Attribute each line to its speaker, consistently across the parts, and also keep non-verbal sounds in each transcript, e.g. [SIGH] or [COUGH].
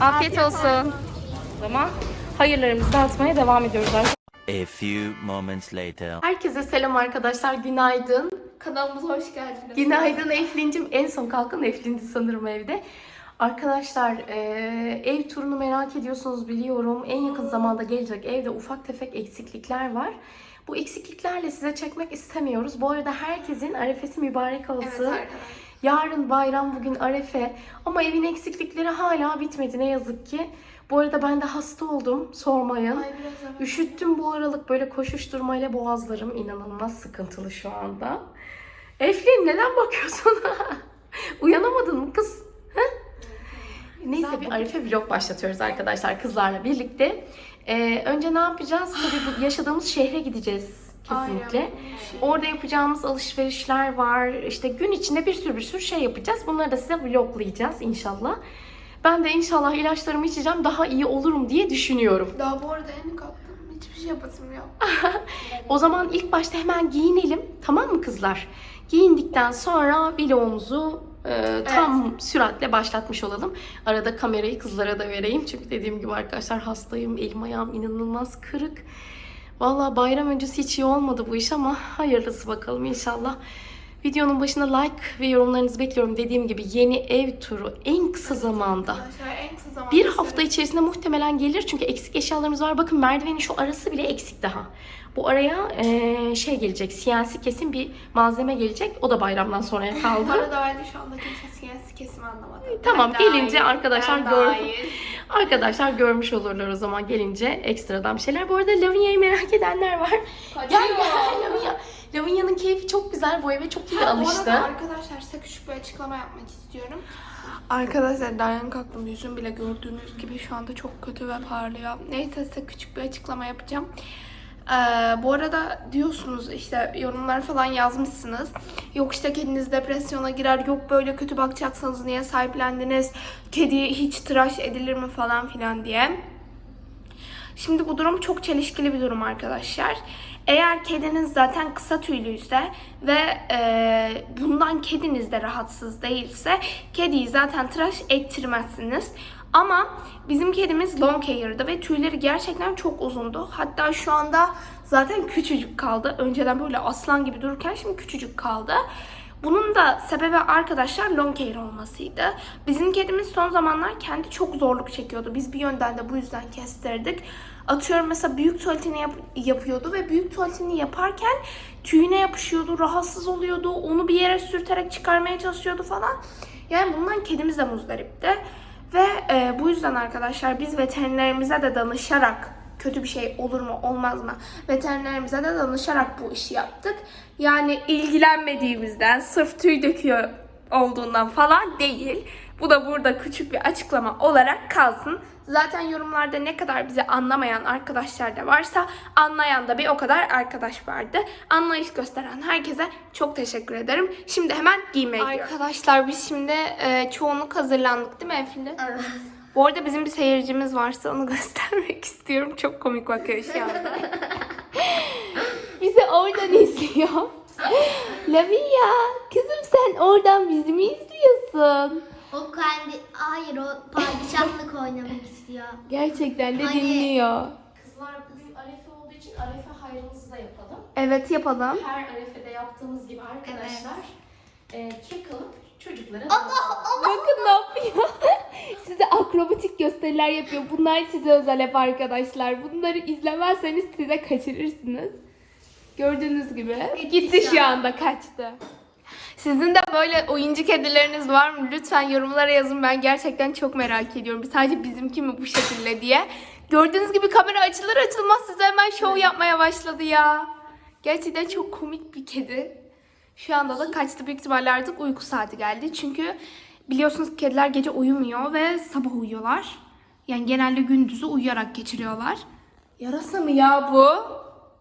Speaker 1: Afiyet olsun. O zaman hayırlarımızı dağıtmaya devam ediyoruz arkadaşlar.
Speaker 2: A few moments later.
Speaker 1: Herkese selam arkadaşlar. Günaydın.
Speaker 3: Kanalımıza hoş geldiniz.
Speaker 1: Günaydın Eflin'cim. En son kalkan Eflin'di sanırım evde. Arkadaşlar eee, ev turunu merak ediyorsunuz biliyorum. En yakın zamanda gelecek evde ufak tefek eksiklikler var. Bu eksikliklerle size çekmek istemiyoruz. Bu arada herkesin arefesi mübarek olsun.
Speaker 3: Evet arkadaşlar.
Speaker 1: Yarın bayram, bugün arefe. Ama evin eksiklikleri hala bitmedi ne yazık ki. Bu arada ben de hasta oldum. Sormayın.
Speaker 3: Ay.
Speaker 1: Üşüttüm bu aralık böyle koşuşturmayla boğazlarım inanılmaz sıkıntılı şu anda. Eflin neden bakıyorsun? [LAUGHS] Uyanamadın mı kız? Hı? Neyse bir Arife vlog başlatıyoruz arkadaşlar kızlarla birlikte. Ee, önce ne yapacağız? Tabii bu yaşadığımız şehre gideceğiz kesinlikle.
Speaker 3: Aynen.
Speaker 1: Orada yapacağımız alışverişler var. İşte gün içinde bir sürü bir sürü şey yapacağız. Bunları da size vloglayacağız inşallah. Ben de inşallah ilaçlarımı içeceğim daha iyi olurum diye düşünüyorum.
Speaker 3: Daha bu arada yeni kalktım. Hiçbir şey yapasım yok. [LAUGHS]
Speaker 1: O zaman ilk başta hemen giyinelim. Tamam mı kızlar? Giyindikten sonra vlogumuzu e, tam süratle başlatmış olalım. Arada kamerayı kızlara da vereyim. Çünkü dediğim gibi arkadaşlar hastayım. Elim ayağım inanılmaz kırık. Vallahi bayram öncesi hiç iyi olmadı bu iş ama hayırlısı bakalım inşallah. Videonun başına like ve yorumlarınızı bekliyorum. Dediğim gibi yeni ev turu en kısa zamanda.
Speaker 3: Arkadaşlar en kısa zamanda
Speaker 1: Bir hafta içerisinde muhtemelen gelir çünkü eksik eşyalarımız var. Bakın merdivenin şu arası bile eksik daha. Bu araya eee, şey gelecek, CNC kesin bir malzeme gelecek. O da bayramdan sonraya
Speaker 3: Bu
Speaker 1: kaldı.
Speaker 3: arada ben de şu anda kimse siyasi kesimi anlamadı.
Speaker 1: Tamam,
Speaker 3: Ben
Speaker 1: gelince
Speaker 3: dahil,
Speaker 1: arkadaşlar [LAUGHS] gör-. Arkadaşlar görmüş olurlar o zaman gelince ekstradan bir şeyler. Bu arada Lavinia'yı merak edenler var. Gel
Speaker 3: Kaçıyor.
Speaker 1: gel Lavinia. Lavinia'nın keyfi çok güzel. Bu eve çok iyi
Speaker 3: Ha, Bu
Speaker 1: alıştı.
Speaker 3: arada arkadaşlar size küçük bir açıklama yapmak istiyorum. Arkadaşlar dayan kalktım. Yüzüm bile gördüğünüz gibi şu anda çok kötü ve parlıyor. Neyse size küçük bir açıklama yapacağım. Ee, bu arada diyorsunuz işte yorumlar falan yazmışsınız. Yok işte kediniz depresyona girer. Yok böyle kötü bakacaksınız niye sahiplendiniz? Kedi hiç tıraş edilir mi falan filan diye. Şimdi bu durum çok çelişkili bir durum arkadaşlar. Eğer kediniz zaten kısa tüylüyse ve e, bundan kediniz de rahatsız değilse kediyi zaten tıraş ettirmezsiniz. Ama bizim kedimiz long hair'dı ve tüyleri gerçekten çok uzundu. Hatta şu anda zaten küçücük kaldı. Önceden böyle aslan gibi dururken şimdi küçücük kaldı. Bunun da sebebi arkadaşlar long hair olmasıydı. Bizim kedimiz son zamanlar kendi çok zorluk çekiyordu. Biz bir yönden de bu yüzden kestirdik. Atıyorum mesela büyük tuvaletini yap- yapıyordu ve büyük tuvaletini yaparken tüyüne yapışıyordu, rahatsız oluyordu. Onu bir yere sürterek çıkarmaya çalışıyordu falan. Yani bundan kedimiz de muzdaripti. Ve e, bu yüzden arkadaşlar biz veterinerimize de danışarak kötü bir şey olur mu olmaz mı veterinerimize de danışarak bu işi yaptık. Yani ilgilenmediğimizden sırf tüy döküyor olduğundan falan değil. Bu da burada küçük bir açıklama olarak kalsın. Zaten yorumlarda ne kadar bizi anlamayan arkadaşlar da varsa anlayan da bir o kadar arkadaş vardı. Anlayış gösteren herkese çok teşekkür ederim. Şimdi hemen giymeye gidiyoruz. Arkadaşlar biz şimdi e, çoğunluk hazırlandık değil mi Efli? Evet. Bu arada bizim bir seyircimiz varsa onu [LAUGHS] göstermek istiyorum. Çok komik bakıyor şu anda. Bizi oradan izliyor. Lavia, kızım sen oradan bizi mi izliyorsun?
Speaker 4: O kendi hayır o padişahlık oynamak istiyor.
Speaker 3: Gerçekten de
Speaker 4: Hani-
Speaker 3: dinliyor.
Speaker 1: Kızlar bugün arefe olduğu için arefe hayrımızı da yapalım.
Speaker 3: Evet yapalım.
Speaker 1: Her arefede yaptığımız gibi arkadaşlar e, kek alıp çocuklara
Speaker 3: Bakın ne yapıyor. [LAUGHS] size akrobatik gösteriler yapıyor. Bunlar size özel hep arkadaşlar. Bunları izlemezseniz size kaçırırsınız. Gördüğünüz gibi. Gitti şu anda kaçtı. Sizin de böyle oyuncu kedileriniz var mı? Lütfen yorumlara yazın. Ben gerçekten çok merak ediyorum. Sadece bizimki mi bu şekilde diye. Gördüğünüz gibi kamera açılır açılmaz size hemen şov yapmaya başladı ya. Gerçekten çok komik bir kedi. Şu anda da kaçtı. Büyük ihtimalle artık uyku saati geldi. Çünkü biliyorsunuz kediler gece uyumuyor ve sabah uyuyorlar. Yani genelde gündüzü uyuyarak geçiriyorlar. Yarasa mı ya bu?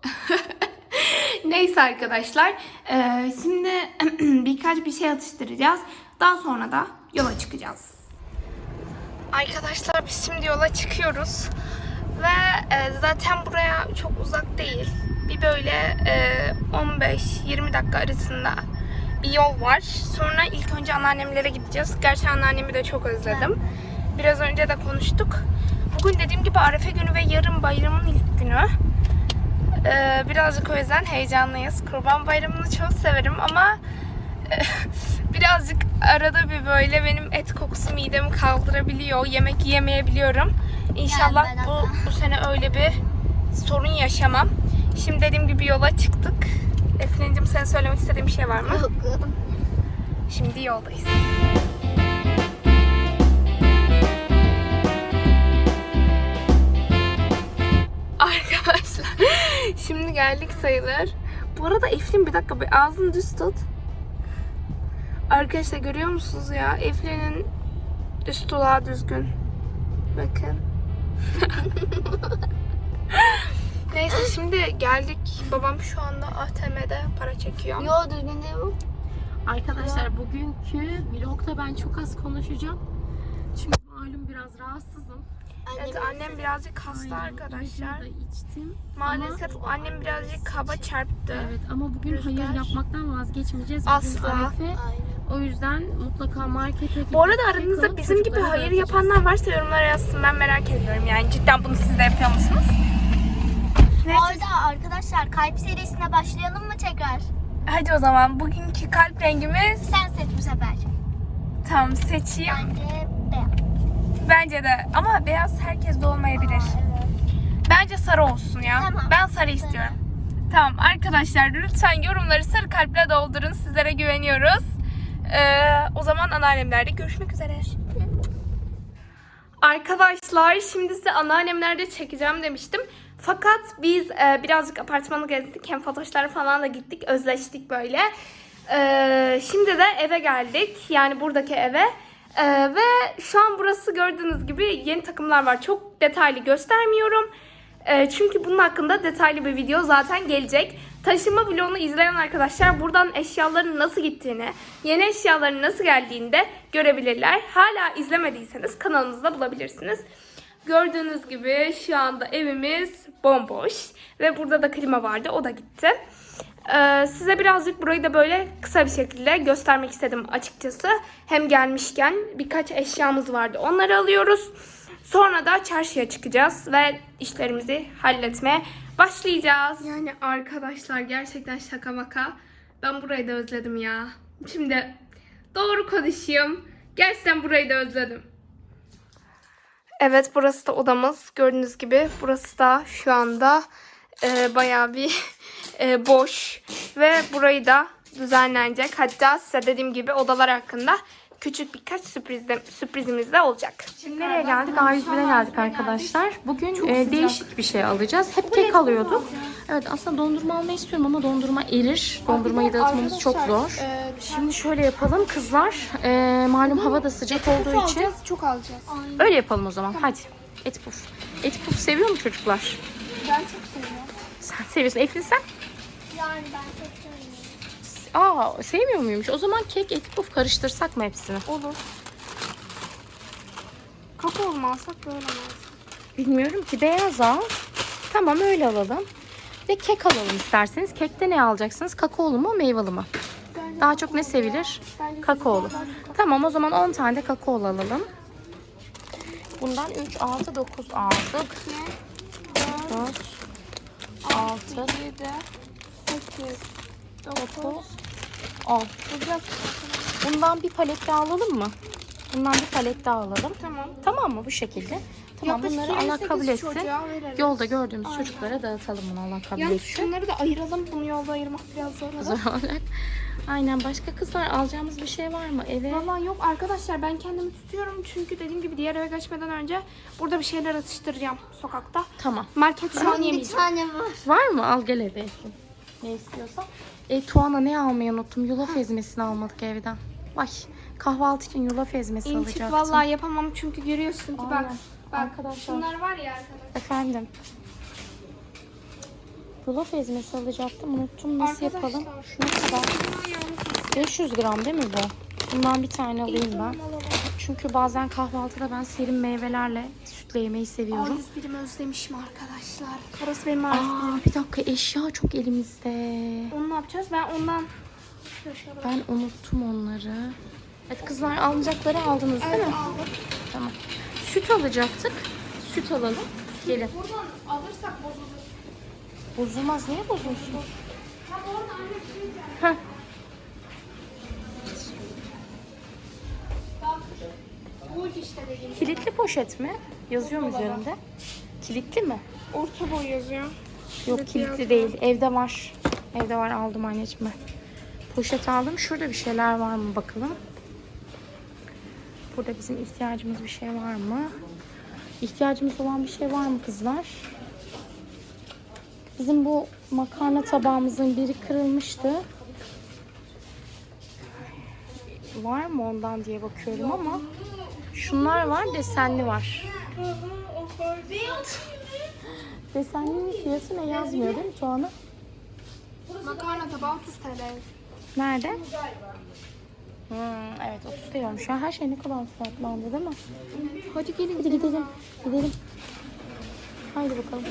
Speaker 3: [LAUGHS] Neyse arkadaşlar. eee, şimdi [CLEARS THROAT] birkaç bir şey atıştıracağız. Daha sonra da yola çıkacağız. Arkadaşlar biz şimdi yola çıkıyoruz. Ve e, zaten buraya çok uzak değil. Bir böyle e, 15-20 dakika arasında bir yol var. Sonra ilk önce anneannemlere gideceğiz. Gerçi anneannemi de çok özledim. Biraz önce de konuştuk. Bugün dediğim gibi Arefe günü ve yarın bayramın ilk günü. Ee, birazcık o yüzden heyecanlıyız. Kurban bayramını çok severim ama e, [LAUGHS] birazcık arada bir böyle benim et kokusu midemi kaldırabiliyor. Yemek yiyemeyebiliyorum. İnşallah bu, bu sene öyle bir sorun yaşamam. Şimdi dediğim gibi yola çıktık. Efendim sen söylemek istediğin bir şey var mı? Şimdi yoldayız. Geldik sayılır. Bu arada Eflin bir dakika bir ağzını düz tut. Arkadaşlar görüyor musunuz ya? Eflin'in üst dulağı düzgün. Bakın. [LAUGHS] Neyse şimdi geldik. Babam şu anda ATM'de para çekiyor.
Speaker 4: Yo düzgün değil bu.
Speaker 1: Arkadaşlar bugünkü vlogda ben çok az konuşacağım. Çünkü malum biraz rahatsızım.
Speaker 3: Evet annem birazcık hasta
Speaker 1: Aynen,
Speaker 3: arkadaşlar.
Speaker 1: içtim.
Speaker 3: Maalesef annem birazcık kaba çarptı.
Speaker 1: Evet ama bugün
Speaker 3: Rüzgar.
Speaker 1: hayır yapmaktan vazgeçmeyeceğiz.
Speaker 3: Asla.
Speaker 1: Arefe. O yüzden mutlaka markete gidip
Speaker 3: Bu arada aranızda bizim gibi hayır yapanlar varsa yorumlara yazsın. Ben merak ediyorum yani. Cidden bunu siz de yapıyor musunuz?
Speaker 4: Bu
Speaker 3: Neyse.
Speaker 4: arada arkadaşlar kalp serisine başlayalım mı tekrar?
Speaker 3: Hadi o zaman bugünkü kalp rengimiz
Speaker 4: Sen seç bu sefer.
Speaker 3: tam seçeyim.
Speaker 4: Bence beyaz.
Speaker 3: Bence de ama beyaz herkes de olmayabilir.
Speaker 4: Evet.
Speaker 3: Bence sarı olsun ya.
Speaker 4: Tamam.
Speaker 3: Ben sarı istiyorum. Tamam arkadaşlar lütfen yorumları sarı kalple doldurun. Sizlere güveniyoruz. Ee, o zaman anneannemlerde görüşmek üzere. Arkadaşlar şimdi size anneannemlerde çekeceğim demiştim. Fakat biz e, birazcık apartmanı gezdik. Hem fotoğraflara falan da gittik. Özleştik böyle. Ee, şimdi de eve geldik. Yani buradaki eve. Ee, ve şu an burası gördüğünüz gibi yeni takımlar var. Çok detaylı göstermiyorum. Ee, çünkü bunun hakkında detaylı bir video zaten gelecek. Taşınma vlogunu izleyen arkadaşlar buradan eşyaların nasıl gittiğini, yeni eşyaların nasıl geldiğini de görebilirler. Hala izlemediyseniz kanalımızda bulabilirsiniz. Gördüğünüz gibi şu anda evimiz bomboş ve burada da klima vardı o da gitti. Ee, size birazcık burayı da böyle kısa bir şekilde göstermek istedim açıkçası. Hem gelmişken birkaç eşyamız vardı onları alıyoruz. Sonra da çarşıya çıkacağız ve işlerimizi halletmeye başlayacağız. Yani arkadaşlar gerçekten şaka maka. Ben burayı da özledim ya. Şimdi doğru konuşayım. Gerçekten burayı da özledim. Evet burası da odamız. Gördüğünüz gibi burası da şu anda e, bayağı bir e, boş. Ve burayı da düzenlenecek. Hatta size dediğim gibi odalar hakkında küçük birkaç sürpriz de, sürprizimiz de olacak.
Speaker 1: Şimdi nereye geldik? A101'e geldik arkadaşlar. Bugün e, değişik bir şey alacağız. Hep kek alıyorduk. Evet aslında dondurma almayı istiyorum ama dondurma erir. Dondurmayı dağıtmamız çok zor. Şimdi şöyle yapalım kızlar. E, malum hava da sıcak olduğu için.
Speaker 3: çok alacağız.
Speaker 1: Öyle yapalım o zaman. Hadi. Et puf. Et puf seviyor mu çocuklar?
Speaker 3: Ben çok seviyorum.
Speaker 1: Sen seviyorsun. Eflin sen?
Speaker 4: Yani ben seviyorum.
Speaker 1: Aa sevmiyor muymuş? O zaman kek et puf karıştırsak mı hepsini?
Speaker 3: Olur. Kakao mu alsak böyle mi alsak?
Speaker 1: Bilmiyorum ki beyaz al. Tamam öyle alalım. Ve kek alalım isterseniz. Kekte ne alacaksınız? Kakaolu mu meyveli mi? Daha çok ne sevilir? Kakaolu. Tamam o zaman 10 tane de kakaolu alalım. Bundan 3, 6, 9 aldık. 4, 6,
Speaker 3: 7, 8,
Speaker 1: 9, 10. Bundan bir palet daha alalım mı? Bundan bir palet daha alalım.
Speaker 3: Tamam.
Speaker 1: Tamam mı bu şekilde? Tamam bunları Allah kabul etsin.
Speaker 3: çocuğa.
Speaker 1: Yolda gördüğümüz çocuklara dağıtalım bunu Allah kabul etsin.
Speaker 3: şunları da ayıralım. Bunu yolda ayırmak biraz zor olur.
Speaker 1: Zor olacak. Aynen başka kızlar alacağımız bir şey var mı eve?
Speaker 3: Vallahi yok arkadaşlar ben kendimi tutuyorum çünkü dediğim gibi diğer eve geçmeden önce burada bir şeyler atıştıracağım sokakta.
Speaker 1: Tamam.
Speaker 3: Market şu an
Speaker 4: Bir
Speaker 3: yemeyeceğim.
Speaker 4: tane var.
Speaker 1: Var mı? Al gel eve Eflin. Ne istiyorsan. E Tuana ne almayı unuttum? Yulaf ezmesini almadık evden. Vay. Kahvaltı için yulaf ezmesi
Speaker 3: İntik
Speaker 1: alacaktım.
Speaker 3: vallahi yapamam çünkü görüyorsun ki bak.
Speaker 1: Aynen.
Speaker 3: Bak
Speaker 1: Arkadaşlar.
Speaker 3: şunlar var ya arkadaşlar.
Speaker 1: Efendim. Yulaf ezmesi alacaktım. Unuttum. Nasıl
Speaker 3: Arkadaşlar,
Speaker 1: yapalım? Ne kadar? 500 gram değil mi bu? Bundan bir tane alayım ben. Çünkü bazen kahvaltıda ben serin meyvelerle sütle yemeyi seviyorum.
Speaker 3: A101'imi özlemişim arkadaşlar. Orası benim A101'im.
Speaker 1: Aa, bir dakika eşya çok elimizde.
Speaker 3: Onu ne yapacağız? Ben ondan
Speaker 1: Ben unuttum onları. Evet kızlar alınacakları aldınız değil mi?
Speaker 3: aldım.
Speaker 1: Tamam. süt alacaktık. Süt alalım. Gelin.
Speaker 3: Buradan alırsak bozulur.
Speaker 1: Bozulmaz. Niye bozulsun?
Speaker 3: Orada anne şey
Speaker 1: Heh.
Speaker 3: Bu işte dediğim.
Speaker 1: Kilitli poşet mi? Yazıyor mu üzerinde? Kilitli mi?
Speaker 3: Orta boy yazıyor.
Speaker 1: Yok kilitli değil. Evde var. Evde var aldım anneciğim ben. Poşet aldım. Şurada bir şeyler var mı bakalım. Burada bizim ihtiyacımız bir şey var mı? İhtiyacımız olan bir şey var mı kızlar? Bizim bu makarna tabağımızın biri kırılmıştı. Var mı ondan diye bakıyorum ama şunlar var desenli var. Desenlinin fiyatı ne yazmıyor değil mi Tuğan'a?
Speaker 3: Makarna tabağı 30 TL.
Speaker 1: Nerede? Hmm, evet 30 TL'ymiş. Ya her şey ne kadar fiyatlandı değil mi? Hadi gelin hadi gidelim. Gidelim. Haydi bakalım.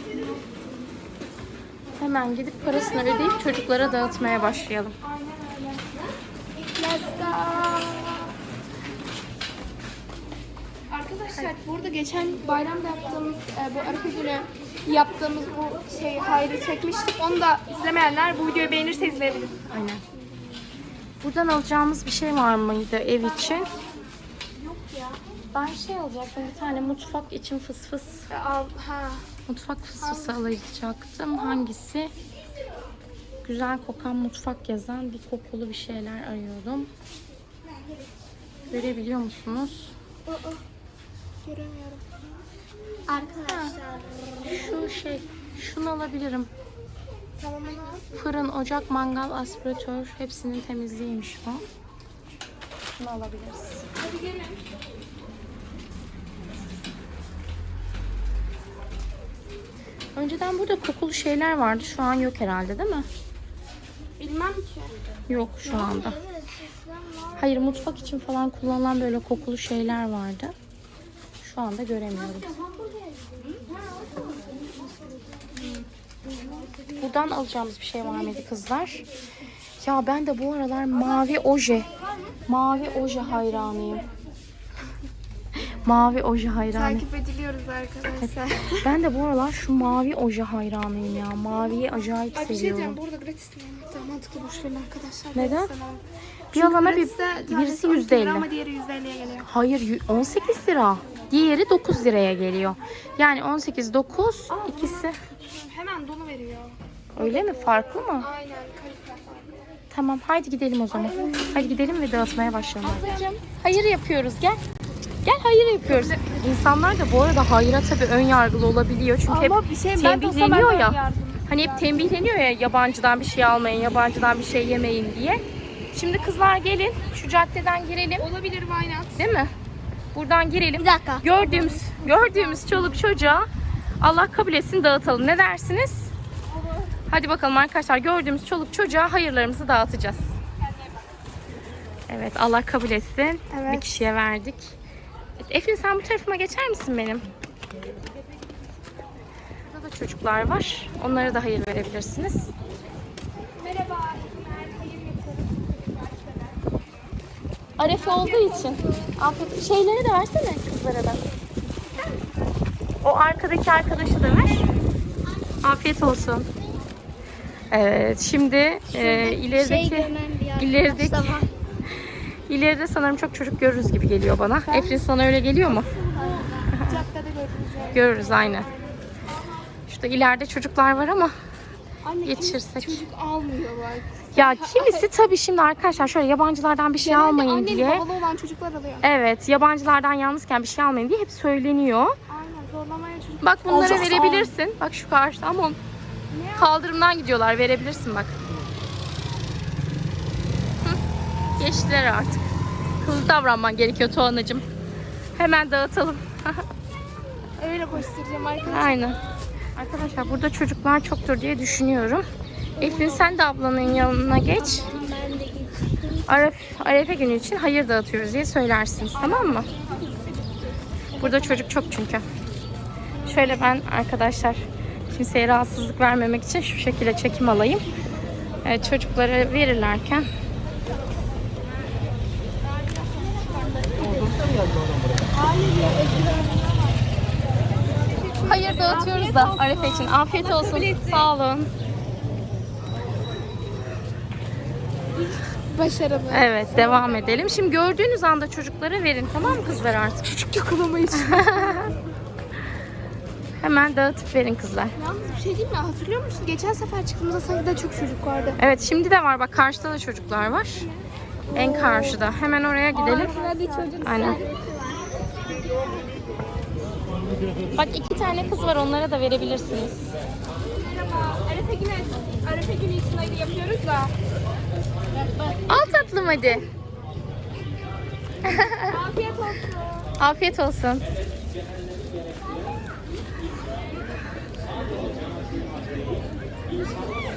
Speaker 1: Hemen gidip parasını ödeyip çocuklara dağıtmaya başlayalım.
Speaker 3: Let's go. Arkadaşlar burada geçen bayramda yaptığımız e, bu Arife günü yaptığımız bu şey hayrı çekmiştik. Onu da izlemeyenler bu videoyu beğenirse izleyebilir.
Speaker 1: Aynen. Buradan alacağımız bir şey var mıydı ev için?
Speaker 3: Yok ya.
Speaker 1: Ben şey alacaktım bir tane mutfak için fıs fıs.
Speaker 3: Al, ha.
Speaker 1: Mutfak fısfısı alacaktım. Hangisi? Güzel kokan mutfak yazan bir kokulu bir şeyler arıyordum. Görebiliyor musunuz?
Speaker 3: Göremiyorum.
Speaker 4: Arkadaşlar.
Speaker 1: Şu şey, şunu alabilirim.
Speaker 3: Tamam ama.
Speaker 1: Fırın, ocak, mangal, aspiratör hepsinin temizliğiymiş bu. Şunu alabiliriz.
Speaker 3: Hadi gelin.
Speaker 1: Önceden burada kokulu şeyler vardı. Şu an yok herhalde değil mi?
Speaker 3: Bilmem ki.
Speaker 1: Yok şu anda. Hayır mutfak için falan kullanılan böyle kokulu şeyler vardı. Şu anda göremiyorum. Buradan alacağımız bir şey var mıydı kızlar? Ya ben de bu aralar mavi oje, mavi oje hayranıyım. Mavi oje hayranıyım.
Speaker 3: Takip ediliyoruz arkadaşlar.
Speaker 1: Ben de bu aralar şu mavi oje hayranıyım ya. Maviyi acayip
Speaker 3: şey
Speaker 1: seviyorum.
Speaker 3: diyeceğim. Burada gratis mi? Mantıklı boş verin arkadaşlar.
Speaker 1: Neden? Bir alana bir, birisi
Speaker 3: tanesi 12
Speaker 1: yüzde elli.
Speaker 3: Ama diğeri 150'ye geliyor.
Speaker 1: Hayır y- 18 lira. Diğeri 9 liraya geliyor. Yani 18 9 ikisi.
Speaker 3: Hemen donu veriyor.
Speaker 1: Öyle mi? Farklı mı?
Speaker 3: Aynen. Kalite.
Speaker 1: Tamam haydi gidelim o zaman. Hadi gidelim ve dağıtmaya başlayalım. Ablacığım hayır yapıyoruz gel. Gel hayır yapıyoruz. İnsanlar da bu arada hayıra tabii ön yargılı olabiliyor. Çünkü hep
Speaker 3: Ama bir şey olsa ben
Speaker 1: tembihleniyor ya. Hani hep tembihleniyor ya yabancıdan bir şey almayın, yabancıdan bir şey yemeyin diye. Şimdi kızlar gelin şu caddeden girelim
Speaker 3: Olabilir why not?
Speaker 1: değil mi? Buradan girelim.
Speaker 4: Bir dakika.
Speaker 1: Gördüğümüz gördüğümüz çoluk çocuğa Allah kabul etsin dağıtalım. Ne dersiniz? Hadi bakalım arkadaşlar gördüğümüz çoluk çocuğa hayırlarımızı dağıtacağız. Evet Allah kabul etsin.
Speaker 3: Evet.
Speaker 1: Bir kişiye verdik. Eflin sen bu tarafıma geçer misin benim? Burada da çocuklar var. Onlara da hayır verebilirsiniz.
Speaker 3: Merhaba.
Speaker 1: Arefe olduğu için. Afiyet. Şeyleri de versene kızlara da. O arkadaki arkadaşı da ver. Afiyet olsun. Evet şimdi e, ilerideki
Speaker 4: Şey
Speaker 1: ilerideki. İleride sanırım çok çocuk görürüz gibi geliyor bana. Efrin sana öyle geliyor mu?
Speaker 3: Caddede görürüz.
Speaker 1: Görürüz aynen. Şurada ileride çocuklar var ama
Speaker 3: Anne kimse çocuk almıyor bak.
Speaker 1: ya kimisi tabii şimdi arkadaşlar şöyle yabancılardan bir şey
Speaker 3: Genelde
Speaker 1: almayın
Speaker 3: anneli
Speaker 1: diye.
Speaker 3: babalı olan çocuklar alıyor.
Speaker 1: Evet yabancılardan yalnızken bir şey almayın diye hep söyleniyor.
Speaker 3: Aynen zorlamaya çocuk.
Speaker 1: Bak bunlara
Speaker 3: Alacağız,
Speaker 1: verebilirsin. Bak şu karşıda ama kaldırımdan gidiyorlar. Verebilirsin bak. Hı, Geçtiler artık. Hızlı davranman gerekiyor Tuğan'cığım. Hemen dağıtalım. [LAUGHS]
Speaker 3: Öyle koşturacağım arkadaşlar.
Speaker 1: Aynen. Arkadaşlar burada çocuklar çoktur diye düşünüyorum. Eflin sen de ablanın yanına geç. Aref, Arefe günü için hayır dağıtıyoruz diye söylersiniz tamam mı? Burada çocuk çok çünkü. Şöyle ben arkadaşlar kimseye rahatsızlık vermemek için şu şekilde çekim alayım. Evet, çocuklara verirlerken dağıtıyoruz da Arefe için. Afiyet olsun. Sağ olun.
Speaker 3: Başarılı.
Speaker 1: Evet devam edelim. Şimdi gördüğünüz anda çocuklara verin tamam mı kızlar artık?
Speaker 3: Çocuk yakalamayı [LAUGHS]
Speaker 1: Hemen dağıtıp verin kızlar.
Speaker 3: Yalnız bir şey değil mi? Hatırlıyor musun? Geçen sefer çıktığımızda sanki çok çocuk vardı.
Speaker 1: Evet şimdi de var bak karşıda da çocuklar var. En karşıda. Hemen oraya gidelim. Aynen. Bak iki tane kız var onlara da verebilirsiniz.
Speaker 3: Merhaba. Arefe Güneş. Arefe Günü için ayı yapıyoruz da.
Speaker 1: Al tatlım hadi.
Speaker 3: Afiyet olsun.
Speaker 1: Afiyet olsun.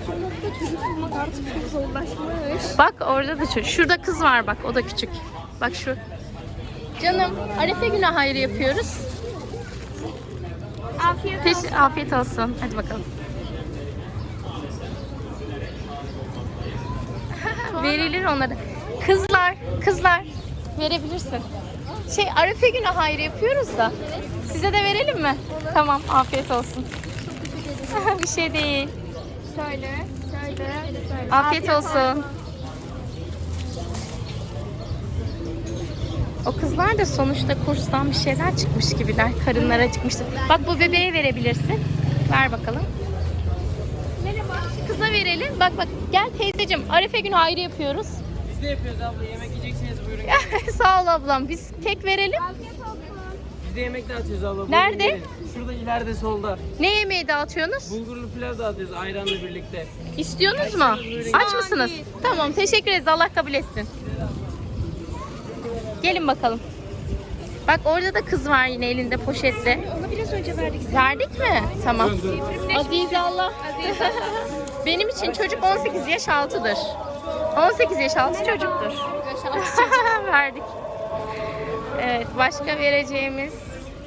Speaker 3: Sokakta çocuk bulmak artık çok zorlaşmış.
Speaker 1: Bak orada da çocuk. Şurada kız var bak o da küçük. Bak şu. Canım Arefe günü hayır yapıyoruz.
Speaker 3: Afiyet
Speaker 1: Teş afiyet olsun. Hadi bakalım. [LAUGHS] Verilir onlara. Kızlar, kızlar verebilirsin. Şey Arefe günü hayır yapıyoruz da. Size de verelim mi? Tamam, afiyet olsun. [LAUGHS] Bir şey değil.
Speaker 3: Söyle. Söyle. söyle.
Speaker 1: Afiyet olsun. O kızlar da sonuçta kurstan bir şeyler çıkmış gibiler. Karınlara acıkmıştır. Bak bu bebeğe verebilirsin. Ver bakalım.
Speaker 3: Merhaba.
Speaker 1: Kıza verelim. Bak bak gel teyzeciğim. Arefe günü ayrı yapıyoruz.
Speaker 5: Biz de yapıyoruz abla. Yemek yiyeceksiniz buyurun. [LAUGHS]
Speaker 1: Sağ ol ablam. Biz kek verelim.
Speaker 5: Biz de yemek dağıtıyoruz abla. Buyurun
Speaker 1: Nerede?
Speaker 5: gelin. Şurada ileride solda.
Speaker 1: Ne yemeği dağıtıyorsunuz?
Speaker 5: Bulgurlu pilav dağıtıyoruz ayranla birlikte.
Speaker 1: İstiyorsunuz mu? Aç mısınız? Tamam teşekkür ederiz. Allah kabul etsin. Gelin bakalım. Bak orada da kız var yine elinde poşetle.
Speaker 3: Ona biraz önce verdik.
Speaker 1: Verdik mi? Tamam. Aziz Allah. [LAUGHS] Benim için çocuk 18 yaş altıdır. 18 yaş altı çocuktur. [LAUGHS] Verdik. Evet, başka vereceğimiz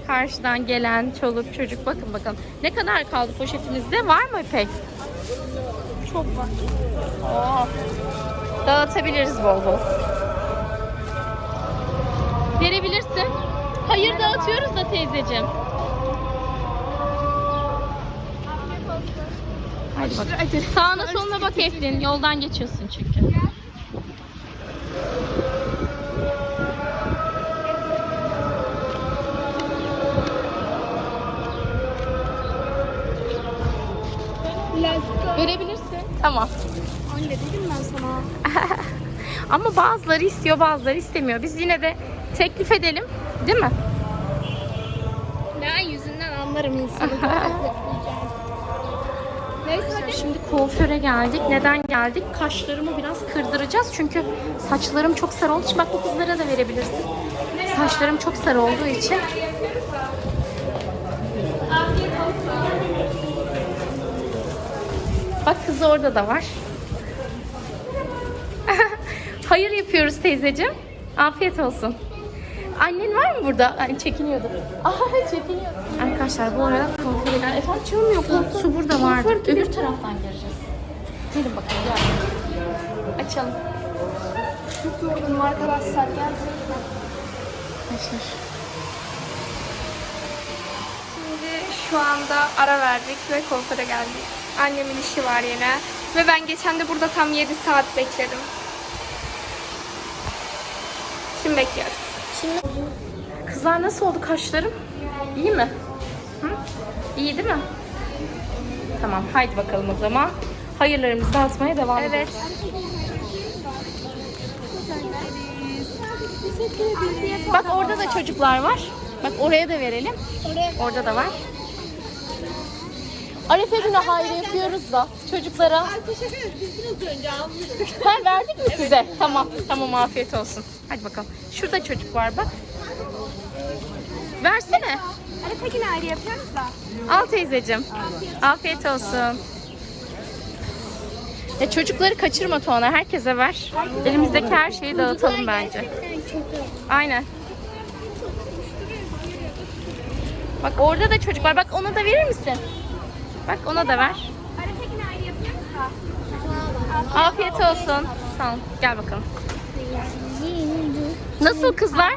Speaker 1: karşıdan gelen çoluk çocuk. Bakın bakalım. Ne kadar kaldı poşetinizde? Var mı pek?
Speaker 3: Çok var.
Speaker 1: Oo. Dağıtabiliriz bol bol. Verebilirsin. Hayır dağıtıyoruz da teyzeciğim. Hadi bak. Sağına soluna bak Eflin. Yoldan geçiyorsun çünkü. Verebilirsin. Tamam.
Speaker 3: Anne dedim ben sana. [LAUGHS]
Speaker 1: Ama bazıları istiyor bazıları istemiyor. Biz yine de teklif edelim. Değil mi?
Speaker 3: Ben yüzünden anlarım insanı. [LAUGHS] Neyse hadi.
Speaker 1: Şimdi kuaföre geldik. Neden geldik? Kaşlarımı biraz kırdıracağız. Çünkü saçlarım çok sarı olduğu için. Bak bu kızlara da verebilirsin. Saçlarım çok sarı olduğu için. Bak kızı orada da var. [LAUGHS] Hayır yapıyoruz teyzeciğim. Afiyet olsun. Annen var mı burada? Ay, çekiniyordu. Aha çekiniyor. Arkadaşlar bu arada kuaföre gel. Efendim çığım yok. mu? Su burada vardı. Öbür taraftan gireceğiz. Gelin bakalım gel. Açalım.
Speaker 3: Çok yorgunum arkadaşlar. Gerçekten.
Speaker 1: Arkadaşlar.
Speaker 3: Şimdi şu anda ara verdik ve kuaföre geldik. Annemin işi var yine. Ve ben geçen de burada tam 7 saat bekledim. Şimdi bekliyoruz.
Speaker 1: Kızlar nasıl oldu kaşlarım? İyi mi? Hı? İyi değil mi? Tamam haydi bakalım o zaman. Hayırlarımızı dağıtmaya devam
Speaker 3: Evet.
Speaker 1: edelim. Bak orada da çocuklar var. Bak oraya da verelim. Orada da var. Arefe günü hayır yapıyoruz da çocuklara. Ha, verdik mi size? Tamam. Tamam afiyet olsun. Hadi bakalım. Şurada çocuk var bak. Versene.
Speaker 3: Arefe günü ayrı yapıyoruz da.
Speaker 1: Al teyzeciğim. Afiyet olsun. Ya çocukları kaçırma Tuana. Herkese ver. Elimizdeki her şeyi dağıtalım bence. Aynen. Bak orada da çocuk var. Bak ona da verir misin? Bak ona da ver. Afiyet olsun. Ol. Gel bakalım. Nasıl kızlar?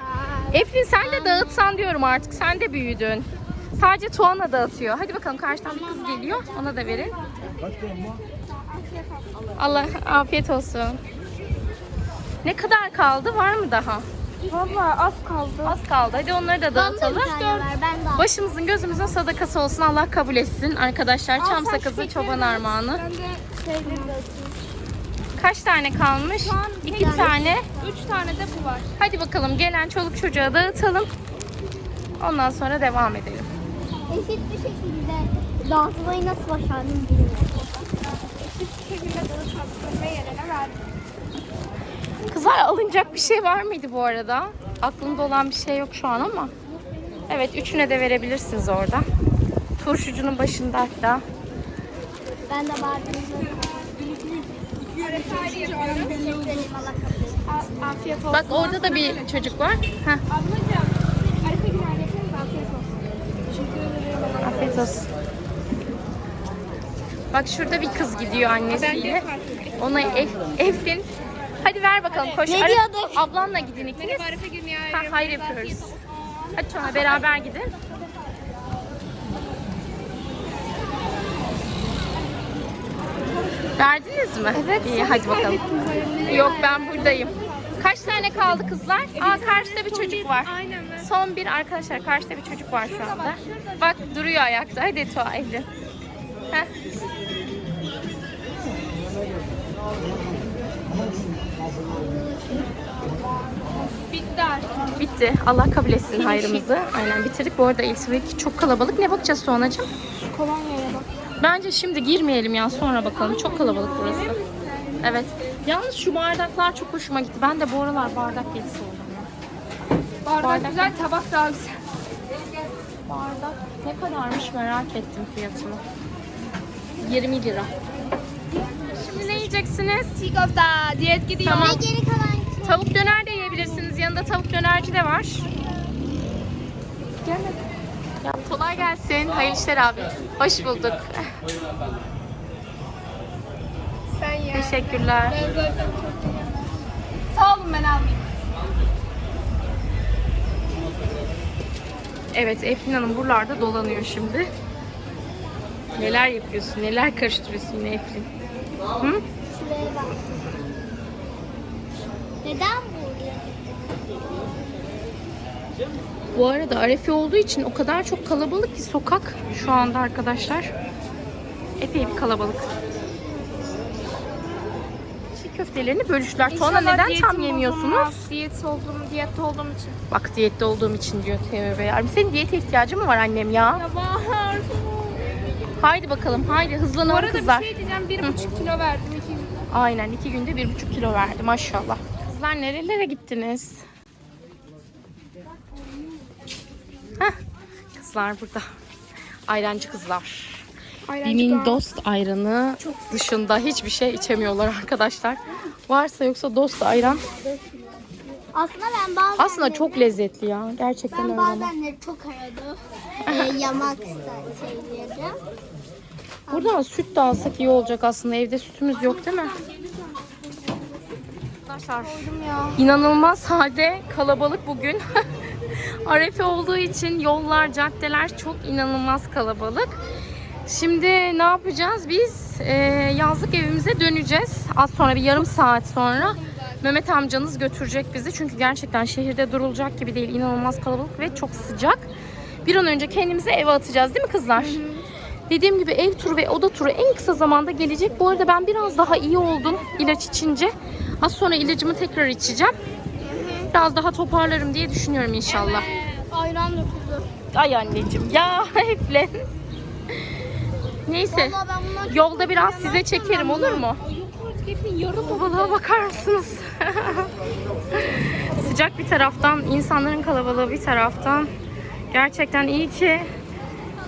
Speaker 1: Eflin sen de dağıtsan diyorum artık. Sen de büyüdün. Sadece Tuana dağıtıyor. Hadi bakalım karşıdan bir kız geliyor. Ona da verin. Allah afiyet olsun. Ne kadar kaldı? Var mı daha?
Speaker 3: Valla az kaldı.
Speaker 1: Az kaldı. Hadi onları da
Speaker 4: Bana da
Speaker 1: dağıtalım.
Speaker 4: bir tane ver. Ben de al.
Speaker 1: Başımızın gözümüzün sadakası olsun. Allah kabul etsin. Arkadaşlar çam
Speaker 3: sen
Speaker 1: sakızı çoban
Speaker 3: ver.
Speaker 1: armağanı.
Speaker 3: Ben de şeyleri dağıtayım.
Speaker 1: Kaç tane kalmış? İki
Speaker 4: tane.
Speaker 1: tane.
Speaker 3: Üç tane de bu var.
Speaker 1: Hadi bakalım gelen çoluk çocuğa dağıtalım. Ondan sonra devam edelim.
Speaker 4: Eşit bir şekilde dağıtmayı nasıl başardım bilmiyorum.
Speaker 3: Eşit bir şekilde dağıtalım ve yerine verdim.
Speaker 1: Kızlar alınacak bir şey var mıydı bu arada? Aklımda olan bir şey yok şu an ama. Evet üçüne de verebilirsiniz orada. Turşucunun başında hatta.
Speaker 4: Ben de bardağımı
Speaker 3: A- Afiyet olsun.
Speaker 1: Bak orada da bir çocuk var. Heh,
Speaker 3: Ablacığım. Afiyet olsun. Teşekkür ederim.
Speaker 1: afiyet olsun. Bak şurada bir kız gidiyor annesiyle. Ona Ef, Eflin. Hadi ver bakalım koş.
Speaker 4: Ne diyorduk?
Speaker 1: Ablanla gidin ikiniz. Ha, hayır yapıyoruz. Hadi sonra beraber gidin. Verdiniz mi? Evet. İyi hadi bakalım. Yok ben buradayım. Kaç tane kaldı kızlar? Aa karşıda bir çocuk var.
Speaker 3: Aynen.
Speaker 1: Son bir arkadaşlar karşıda bir çocuk var şu anda. Bak duruyor ayakta. Hadi Tuğa. Heh.
Speaker 3: Bitti artık.
Speaker 1: Bitti. Allah kabul etsin hayrımızı. Aynen bitirdik. Bu arada Elsirik çok kalabalık. Ne bakacağız Tuğanacığım?
Speaker 3: Kolonyaya bak.
Speaker 1: Bence şimdi girmeyelim ya sonra bakalım. Çok kalabalık burası. Evet. Yalnız şu bardaklar çok hoşuma gitti. Ben de bu aralar bardak oldum. ya.
Speaker 3: Bardak,
Speaker 1: Bardak.
Speaker 3: güzel, tabak daha güzel.
Speaker 1: Bardak ne kadarmış merak ettim fiyatını. 20 lira. Yiyeceksiniz?
Speaker 3: Çiğ köfte, diyet gidiyor.
Speaker 1: Tamam.
Speaker 4: Ve geri kalan.
Speaker 1: Tavuk döner de yiyebilirsiniz. Yanında tavuk dönerci de var. Gelmedi. Ya kolay gelsin. Hayırlı işler abi. Hoş bulduk.
Speaker 3: Sen ye.
Speaker 1: Teşekkürler.
Speaker 3: Ben zaten çok yiyorum. Sağ olun ben almayayım.
Speaker 1: Evet Eflin Hanım buralarda dolanıyor şimdi. Neler yapıyorsun? Neler karıştırıyorsun Eflin? Hı?
Speaker 4: Şuraya bak. Neden buraya?
Speaker 1: Bu arada Arefe olduğu için o kadar çok kalabalık ki sokak şu anda arkadaşlar. Epey bir kalabalık. Çiğ köftelerini bölüştüler.
Speaker 3: İnşallah
Speaker 1: neden
Speaker 3: diyetim
Speaker 1: tam yemiyorsunuz?
Speaker 3: bozulmaz. Diyet olduğum, diyette olduğum için.
Speaker 1: Bak diyette olduğum için diyor tövbe yarabbim. Senin diyete ihtiyacın mı var annem ya?
Speaker 3: Ya Bahar.
Speaker 1: Haydi bakalım haydi
Speaker 3: Bu
Speaker 1: hızlanalım
Speaker 3: arada
Speaker 1: kızlar.
Speaker 3: bir şey diyeceğim. Bir buçuk kilo verdim. iki gün.
Speaker 1: Aynen iki günde bir buçuk kilo verdi maşallah. Kızlar nerelere gittiniz? Heh, kızlar burada. Ayrancı kızlar.
Speaker 3: Ayrancı
Speaker 1: Bimin dost ayranı dışında hiçbir şey içemiyorlar arkadaşlar. Varsa yoksa dost ayran.
Speaker 4: Aslında ben bazen
Speaker 1: Aslında çok lezzetli ya. Gerçekten
Speaker 4: ben
Speaker 1: öyle. ama.
Speaker 4: bazen de çok aradım. Ee, yamak ister şeylerdim.
Speaker 1: Buradan süt de alsak iyi olacak aslında. Evde sütümüz yok değil mi? Arkadaşlar inanılmaz sade kalabalık bugün. [LAUGHS] Arefe olduğu için yollar, caddeler çok inanılmaz kalabalık. Şimdi ne yapacağız? Biz e, yazlık evimize döneceğiz. Az sonra bir yarım saat sonra Mehmet amcanız götürecek bizi. Çünkü gerçekten şehirde durulacak gibi değil. İnanılmaz kalabalık ve çok sıcak. Bir an önce kendimizi eve atacağız değil mi kızlar? Dediğim gibi ev turu ve oda turu en kısa zamanda gelecek. Bu arada ben biraz daha iyi oldum ilaç içince. Az sonra ilacımı tekrar içeceğim. Biraz daha toparlarım diye düşünüyorum inşallah.
Speaker 3: Ayran döküldü.
Speaker 1: Ay anneciğim ya [LAUGHS] Eflen. Neyse yolda biraz size çekerim olur mu?
Speaker 3: Hepsinin yarım
Speaker 1: Kalabalığa bakar mısınız? [LAUGHS] Sıcak bir taraftan, insanların kalabalığı bir taraftan. Gerçekten iyi ki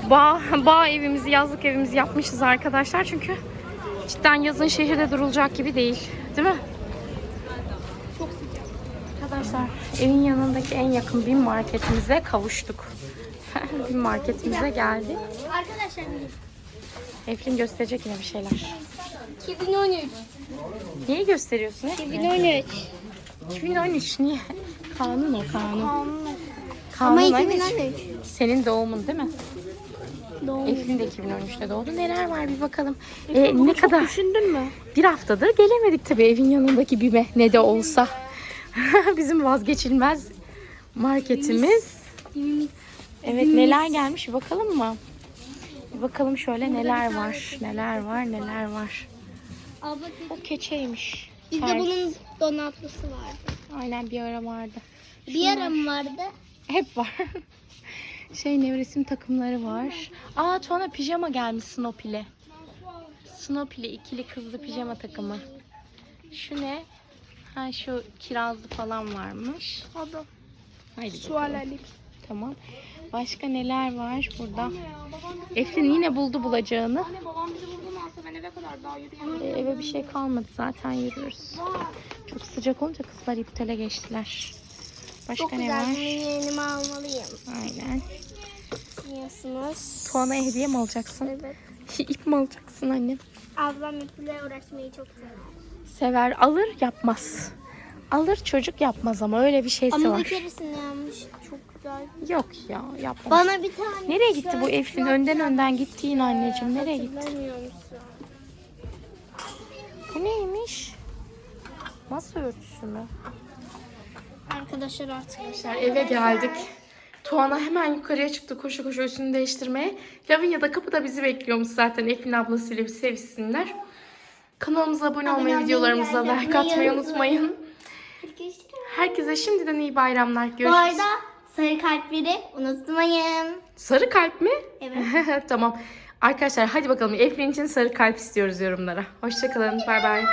Speaker 1: bağ, bağ evimizi, yazlık evimizi yapmışız arkadaşlar. Çünkü cidden yazın şehirde durulacak gibi değil. Değil mi?
Speaker 3: çok sıcak.
Speaker 1: Arkadaşlar evin yanındaki en yakın bin marketimize kavuştuk. [LAUGHS] bin marketimize geldik.
Speaker 4: Arkadaşlar
Speaker 1: Eflin gösterecek yine bir şeyler.
Speaker 4: 2013.
Speaker 1: Neyi gösteriyorsun? Eflin?
Speaker 4: 2013.
Speaker 1: 2013 niye? Kanun o kanun.
Speaker 4: Ama
Speaker 1: Kaldın anneciğim.
Speaker 4: 2013.
Speaker 1: Senin doğumun değil mi?
Speaker 4: Doğum.
Speaker 1: Eflin de 2013'te doğdu. Neler var bir bakalım. Ee, ne kadar?
Speaker 3: Düşündün mü?
Speaker 1: Bir haftadır gelemedik tabii evin yanındaki BİM'e ne de olsa. [LAUGHS] Bizim vazgeçilmez marketimiz. Evet neler gelmiş bir bakalım mı? Bir bakalım şöyle neler var. Neler var neler var.
Speaker 4: Abla
Speaker 1: O keçeymiş.
Speaker 4: bizde
Speaker 1: Ters.
Speaker 4: bunun donatlısı vardı.
Speaker 1: Aynen bir ara vardı.
Speaker 4: Bir ara mı vardı?
Speaker 1: Hep var. [LAUGHS] şey nevresim takımları var. Aa Tuana pijama gelmiş Snoopy ile. Snoopy ile ikili kızlı pijama takımı. Şu ne? Ha şu kirazlı falan varmış.
Speaker 3: Hadi.
Speaker 1: Haydi
Speaker 3: Su
Speaker 1: bakalım.
Speaker 3: alelik.
Speaker 1: Tamam. Başka neler var burada? Eflin yine buldu bulacağını.
Speaker 3: Babam bizi alsa ben eve kadar daha yürüyemem.
Speaker 1: Ee, eve bir şey kalmadı zaten yürüyoruz. Çok sıcak olunca kızlar iptale geçtiler. Başka
Speaker 4: Çok
Speaker 1: ne
Speaker 4: güzel.
Speaker 1: var?
Speaker 4: Bunu yeğenime almalıyım.
Speaker 1: Aynen.
Speaker 4: Biliyorsunuz.
Speaker 1: Tuana hediye mi alacaksın?
Speaker 4: Evet. [LAUGHS]
Speaker 1: İp mi alacaksın annem?
Speaker 4: Ablam iple uğraşmayı çok sever.
Speaker 1: Sever alır yapmaz. Alır çocuk yapmaz ama öyle bir şeysi
Speaker 4: Ama
Speaker 1: var.
Speaker 4: bir keresinde yanmış. Çok.
Speaker 1: Yok ya yapmaz.
Speaker 4: Bana bir tane
Speaker 1: Nereye gitti bu Eflin? Önden önden gitti yine anneciğim. Nereye gitti? Bu neymiş? Masa örtüsü mü?
Speaker 4: Arkadaşlar artık.
Speaker 1: Arkadaşlar eve geldik. Tuana hemen yukarıya çıktı koşu koşu üstünü değiştirmeye. Lavinia da kapıda bizi bekliyormuş zaten Eflin ablasıyla bir sevişsinler. Kanalımıza abone olmayı, videolarımıza
Speaker 4: like
Speaker 1: atmayı unutmayın. Herkese şimdiden iyi bayramlar. Görüşürüz.
Speaker 4: Sarı kalpleri unutmayın.
Speaker 1: Sarı kalp mi?
Speaker 4: Evet. [LAUGHS]
Speaker 1: tamam. Arkadaşlar hadi bakalım Eflin için sarı kalp istiyoruz yorumlara. Hoşçakalın. Bay bay.